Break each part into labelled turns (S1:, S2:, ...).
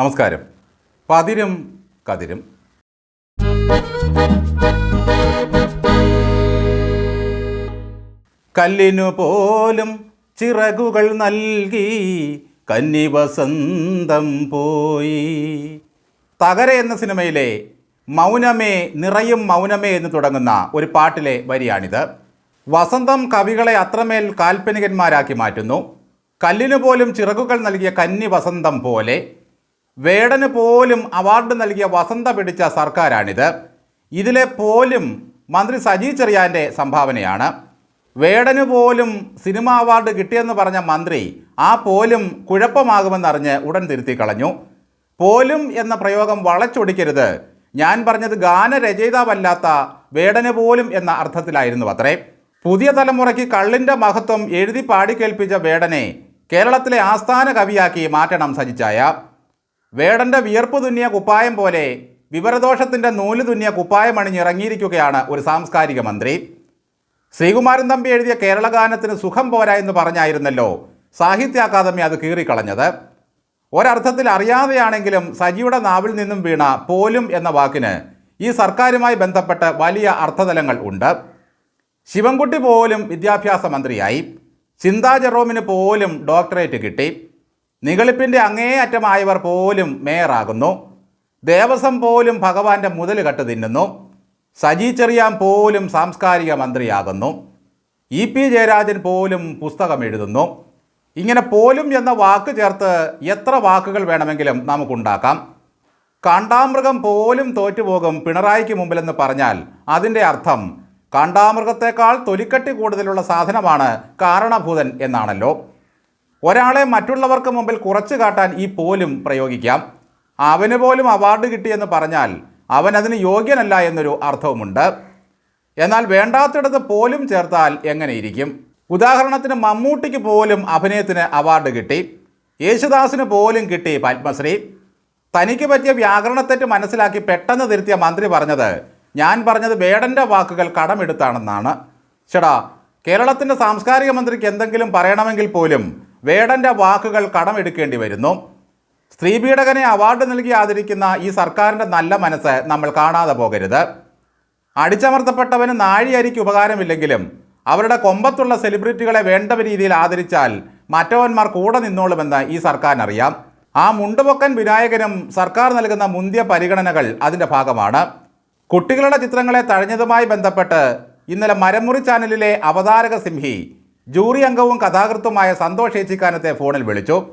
S1: നമസ്കാരം. പതിരും കതിരും. കല്ലിനു പോലും ചിറകുകൾ നൽകി കന്നി വസന്തം പോയി. തകര എന്ന സിനിമയിലെ മൗനമേ നിറയും മൗനമേ എന്ന് തുടങ്ങുന്ന ഒരു പാട്ടിലെ വരിയാണിത്. വസന്തം കവികളെ അത്രമേൽ കാൽപ്പനികന്മാരാക്കി മാറ്റുന്നു. കല്ലിനു പോലും ചിറകുകൾ നൽകിയ കന്നി വസന്തം പോലെ വേടന് പോലും അവാർഡ് നൽകിയ വസന്ത പിടിച്ച സർക്കാരാണിത്. ഇതിലെ പോലും മന്ത്രി സജി ചെറിയാന്റെ സംഭാവനയാണ്. വേടന് പോലും സിനിമ അവാർഡ് കിട്ടിയെന്ന് പറഞ്ഞ മന്ത്രി ആ പോലും കുഴപ്പമാകുമെന്നറിഞ്ഞ് ഉടൻ തിരുത്തി കളഞ്ഞു. പോലും എന്ന പ്രയോഗം വളച്ചൊടിക്കരുത്. ഞാൻ പറഞ്ഞത് ഗാനരചയിതാവല്ലാത്ത വേടന് പോലും എന്ന അർത്ഥത്തിലായിരുന്നു അത്രേ. പുതിയ തലമുറയ്ക്ക് കള്ളിന്റെ മഹത്വം എഴുതി പാടിക്കേൽപ്പിച്ച വേടനെ കേരളത്തിലെ ആസ്ഥാന കവിയാക്കി മാറ്റണം സജിച്ചായ. വേടന്റെ വിയർപ്പ് തുന്നിയ കുപ്പായം പോലെ വിവരദോഷത്തിന്റെ നൂൽ തുന്നിയ കുപ്പായം അണിഞ്ഞിറങ്ങിയിരിക്കുകയാണ് ഒരു സാംസ്കാരിക മന്ത്രി. ശ്രീകുമാരൻ തമ്പി എഴുതിയ കേരള ഗാനത്തിന് സുഖം പോരാ എന്ന് പറഞ്ഞായിരുന്നല്ലോ സാഹിത്യ അക്കാദമി അത് കീറിക്കളഞ്ഞത്. ഒരർത്ഥത്തിൽ അറിയാതെയാണെങ്കിലും സജിയുടെ നാവിൽ നിന്നും വീണ പോലും എന്ന വാക്കിന് ഈ സർക്കാരുമായി ബന്ധപ്പെട്ട് വലിയ അർത്ഥതലങ്ങൾ ഉണ്ട്. ശിവൻകുട്ടി പോലും വിദ്യാഭ്യാസ മന്ത്രിയായി. ചിന്താ ജെറോമിന് പോലും ഡോക്ടറേറ്റ് കിട്ടി. നികളിപ്പിന്റെ അങ്ങേയറ്റമായവർ പോലും മേയറാകുന്നു. ദേവസ്വം പോലും ഭഗവാന്റെ മുതൽ കട്ട് തിന്നുന്നു. സജി ചെറിയാൻ പോലും സാംസ്കാരിക മന്ത്രിയാകുന്നു. ഇ പി ജയരാജൻ പോലും പുസ്തകം എഴുതുന്നു. ഇങ്ങനെ പോലും എന്ന വാക്ക് ചേർത്ത് എത്ര വാക്കുകൾ വേണമെങ്കിലും നമുക്കുണ്ടാക്കാം. കാണ്ടാമൃഗം പോലും തോറ്റുപോകും പിണറായിക്ക് മുമ്പിലെന്ന് പറഞ്ഞാൽ അതിന്റെ അർത്ഥം കാണ്ടാമൃഗത്തെക്കാൾ തൊലിക്കട്ടി കൂടുതലുള്ള സാധനമാണ് കാരണഭൂതൻ എന്നാണല്ലോ. ഒരാളെ മറ്റുള്ളവർക്ക് മുമ്പിൽ കുറച്ച് കാട്ടാൻ ഈ പോലും പ്രയോഗിക്കാം. അവന് പോലും അവാർഡ് കിട്ടിയെന്ന് പറഞ്ഞാൽ അവൻ അതിന് യോഗ്യനല്ല എന്നൊരു അർത്ഥവുമുണ്ട്. എന്നാൽ വേണ്ടാത്തിടത്ത് പോലും ചേർത്താൽ എങ്ങനെയിരിക്കും? ഉദാഹരണത്തിന് മമ്മൂട്ടിക്ക് പോലും അഭിനയത്തിന് അവാർഡ് കിട്ടി. യേശുദാസിന് പോലും കിട്ടി പത്മശ്രീ. തനിക്ക് പറ്റിയ വ്യാകരണത്തെറ്റ് മനസ്സിലാക്കി പെട്ടെന്ന് തിരുത്തിയ മന്ത്രി പറഞ്ഞത് ഞാൻ പറഞ്ഞത് വേടന്റെ വാക്കുകൾ കടമെടുത്താണെന്നാണ്. ചേടാ കേരളത്തിന്റെ സാംസ്കാരിക മന്ത്രിക്ക് എന്തെങ്കിലും പറയണമെങ്കിൽ പോലും വേടന്റെ വാക്കുകൾ കടമെടുക്കേണ്ടി വരുന്നു. സ്ത്രീപീഡകനെ അവാർഡ് നൽകി ആദരിക്കുന്ന ഈ സർക്കാരിന്റെ നല്ല മനസ്സ് നമ്മൾ കാണാതെ പോകരുത്. അടിച്ചമർത്തപ്പെട്ടവന് നാഴിയരിക്ക് ഉപകാരമില്ലെങ്കിലും അവരുടെ കൊമ്പത്തുള്ള സെലിബ്രിറ്റികളെ വേണ്ട രീതിയിൽ ആദരിച്ചാൽ മറ്റവന്മാർ കൂടെ നിന്നോളുമെന്ന് ഈ സർക്കാരിനറിയാം. ആ മുണ്ടുപൊക്കൻ വിനായകനും സർക്കാർ നൽകുന്ന മുന്തിയ പരിഗണനകൾ അതിന്റെ ഭാഗമാണ്. കുട്ടികളുടെ ചിത്രങ്ങളെ തഴഞ്ഞതുമായി ബന്ധപ്പെട്ട് ഇന്നലെ മരമുറി ചാനലിലെ അവതാരക സിംഹി ജൂറി അംഗവും കഥാകൃത്തുമായ സന്തോഷ് ഏച്ചിക്കാനത്തെ ഫോണിൽ വിളിച്ചു.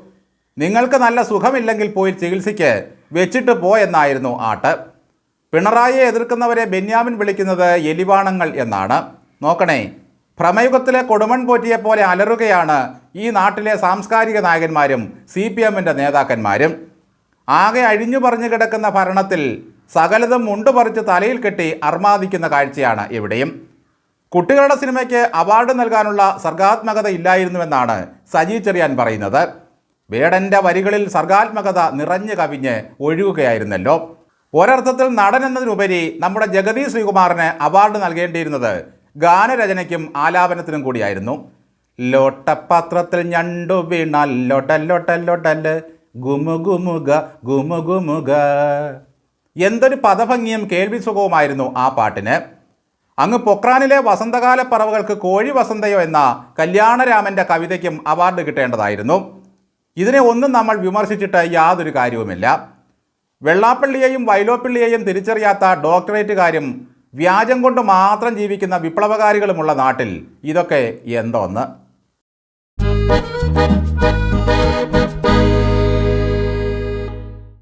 S1: നിങ്ങൾക്ക് നല്ല സുഖമില്ലെങ്കിൽ പോയി ചികിത്സയ്ക്ക് വെച്ചിട്ട് പോ എന്നായിരുന്നു ആട്ട്. പിണറായിയെ എതിർക്കുന്നവരെ ബെന്യാമിൻ വിളിക്കുന്നത് എലിവാണങ്ങൾ എന്നാണ്. നോക്കണേ ഭ്രമയുഗത്തിലെ കൊടുമൺ പോറ്റിയെ പോലെ അലറുകയാണ് ഈ നാട്ടിലെ സാംസ്കാരിക നായകന്മാരും സി പി എമ്മിന്റെ നേതാക്കന്മാരും. ആകെ അഴിഞ്ഞു പറഞ്ഞു കിടക്കുന്ന ഭരണത്തിൽ സകലതും മുണ്ടുപറിച്ച് തലയിൽ കെട്ടി അർമാദിക്കുന്ന കാഴ്ചയാണ് ഇവിടെയും. കുട്ടികളുടെ സിനിമയ്ക്ക് അവാർഡ് നൽകാനുള്ള സർഗാത്മകത ഇല്ലായിരുന്നുവെന്നാണ് സജി ചെറിയാൻ പറയുന്നത്. വേടന്റെ വരികളിൽ സർഗാത്മകത നിറഞ്ഞു കവിഞ്ഞ് ഒഴുകുകയായിരുന്നല്ലോ. ഒരർത്ഥത്തിൽ നടൻ എന്നതിനുപരി നമ്മുടെ ജഗതി ശ്രീകുമാറിന് അവാർഡ് നൽകേണ്ടിയിരുന്നത് ഗാനരചനയ്ക്കും ആലാപനത്തിനും കൂടിയായിരുന്നു. ലോട്ടപത്രത്തിൽ ഞണ്ടു വീണാൽ ഗുമുഗ ഗുമു ഗുമുഗ എന്തൊരു പദഭംഗിയും കേൾവി സുഖവുമായിരുന്നു ആ പാട്ടിന്. അങ്ങ് പൊക്രാനിലെ വസന്തകാല പറവകൾക്ക് കോഴി വസന്തയോ എന്ന കല്യാണരാമന്റെ കവിതയ്ക്കും അവാർഡ് കിട്ടേണ്ടതായിരുന്നു. ഇതിനെ ഒന്നും നമ്മൾ വിമർശിച്ചിട്ട് യാതൊരു കാര്യവുമില്ല. വെള്ളാപ്പള്ളിയെയും വൈലോപ്പിള്ളിയെയും തിരിച്ചറിയാത്ത ഡോക്ടറേറ്റുകാരും വ്യാജം കൊണ്ട് മാത്രം ജീവിക്കുന്ന വിപ്ലവകാരികളുമുള്ള നാട്ടിൽ ഇതൊക്കെ എന്തോന്ന്?